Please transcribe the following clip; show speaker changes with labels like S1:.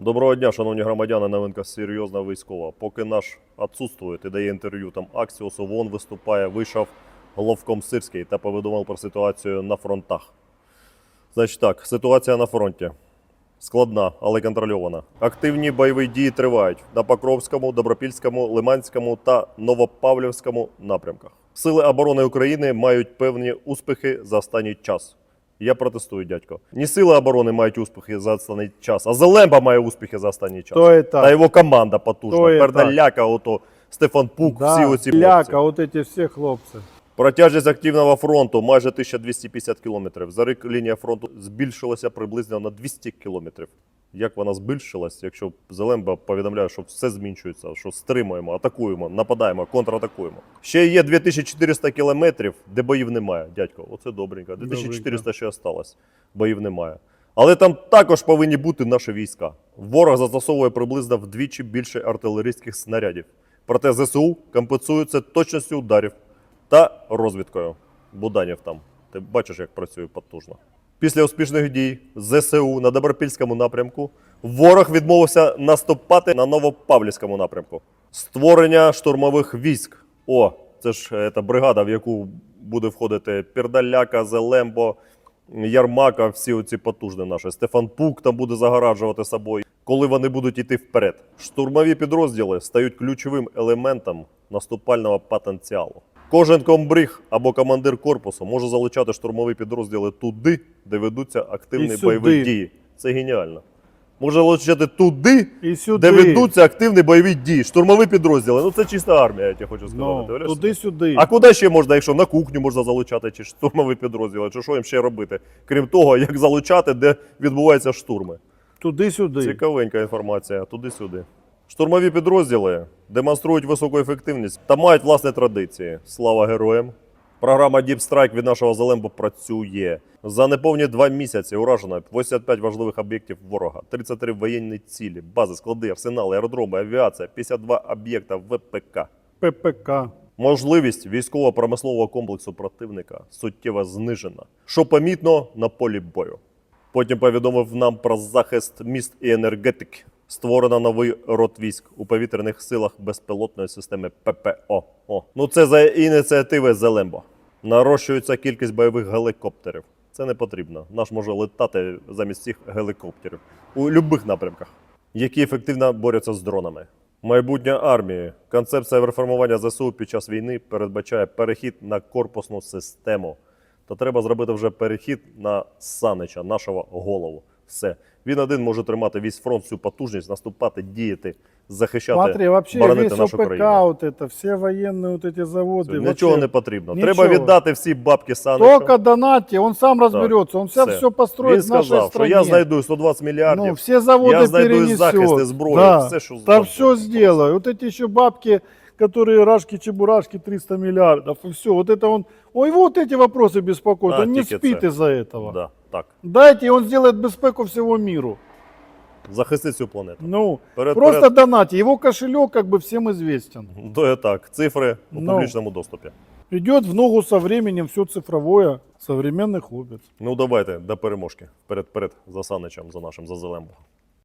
S1: Доброго дня, шановні громадяни. Новинка серйозна військова. Поки наш відсутствує і дає інтерв'ю там Аксіосу, вон виступає, вийшов головком Сирський та повідомив про ситуацію на фронтах. Значить так, ситуація на фронті. Складна, але контрольована. Активні бойові дії тривають на Покровському, Добропільському, Лиманському та Новопавлівському напрямках. Сили оборони України мають певні успіхи за останній час. Я протестую, дядько. Не сили оборони мають успіхи за останній час, а Зелемба має успіхи за останній час.
S2: То і
S1: Та його команда потужна.
S2: То і
S1: Пердаляка, ото Стефан Пук, всі оці хлопці.
S2: ляка, вот эти все хлопцы.
S1: Протяжність активного фронту майже 1250 кілометрів. За рік лінія фронту збільшилася приблизно на 200 кілометрів. Як вона збільшилась, якщо Зелемба повідомляє, що все змінчується, що стримуємо, атакуємо, нападаємо, контратакуємо. Ще є 2400 кілометрів, де боїв немає, дядько. Оце добренько. 2400 ще осталось. Боїв немає. Але там також повинні бути наші війська. Ворог застосовує приблизно вдвічі більше артилерійських снарядів. Проте ЗСУ компенсуються точністю ударів та розвідкою. Буданів там. Ти бачиш, як працює потужно. Після успішних дій ЗСУ на Добропільському напрямку ворог відмовився наступати на Новопавлівському напрямку. Створення штурмових військ. О, це ж е, та бригада, в яку буде входити Пірдаляка, Зелембо, Ярмака, всі оці потужні наші. Стефан Пук там буде загораджувати собою, коли вони будуть йти вперед. Штурмові підрозділи стають ключовим елементом наступального потенціалу. Кожен комбриг або командир корпусу може залучати штурмові підрозділи туди, де ведуться активні
S2: І сюди.
S1: бойові дії. Це геніально. Може залучати туди,
S2: І сюди.
S1: де ведуться активні бойові дії. Штурмові підрозділи. Ну це чиста армія, я тебе хочу сказати.
S2: Ну,
S1: Ти уявляєш
S2: туди-сюди.
S1: А куди ще можна, якщо на кухню можна залучати, чи штурмові підрозділи, чи що їм ще робити? Крім того, як залучати, де відбуваються штурми.
S2: Туди-сюди.
S1: Цікавенька інформація, туди-сюди. Штурмові підрозділи демонструють високу ефективність та мають власні традиції. Слава героям! Програма Deep Strike від нашого Зелембо працює. За неповні два місяці уражено 85 важливих об'єктів ворога, 33 воєнні цілі, бази, склади, арсенали, аеродроми, авіація, 52 об'єкта ВПК.
S2: ППК.
S1: Можливість військово-промислового комплексу противника суттєво знижена, що помітно на полі бою. Потім повідомив нам про захист міст і енергетики. Створено новий род військ у повітряних силах безпілотної системи ППО. О, ну це за ініціативи Зелембо. Нарощується кількість бойових гелікоптерів. Це не потрібно. Наш може летати замість цих гелікоптерів у будь-яких напрямках, які ефективно борються з дронами. Майбутнє армії. Концепція реформування ЗСУ під час війни передбачає перехід на корпусну систему. То треба зробити вже перехід на Санича, нашого голову. Все. Він один може тримати весь фронт, всю потужність, наступати, діяти, захищати,
S2: Смотри, вообще
S1: боронити
S2: весь
S1: нашу
S2: ОПК,
S1: країну.
S2: вот это, все военные вот эти заводы.
S1: Нічого
S2: вообще,
S1: не потрібно.
S2: нічого.
S1: Треба віддати всі бабки Саничу.
S2: Только донатьте, он сам разберется, он вся
S1: Все.
S2: все построит
S1: Він
S2: в нашей
S1: сказав, що
S2: стране.
S1: я знайду 120 мільярдів.
S2: Ну, все заводы
S1: я знайду і
S2: перенесет.
S1: захист, і зброю,
S2: да.
S1: все, що
S2: Да
S1: завгодно.
S2: все сделаю. Вот эти еще бабки, которые рашки-чебурашки 300 миллиардов, и все. Вот это он, ой, вот эти вопросы беспокоят.
S1: Да,
S2: он не
S1: тільки
S2: спит
S1: це.
S2: из-за этого.
S1: Да, Так.
S2: Дайте, и он сделает безпеку всего миру.
S1: Захистить цю планету.
S2: Ну,
S1: Перед-
S2: просто
S1: перед-
S2: донатьте. Его кошелек как бы всем известен.
S1: То є так. Цифри у
S2: Ну.
S1: публічному доступі.
S2: Идет в ногу со временем все цифровое. Современный хлопец.
S1: Ну давайте до переможки. Перед перед за Саничем, за нашим за Зелембо.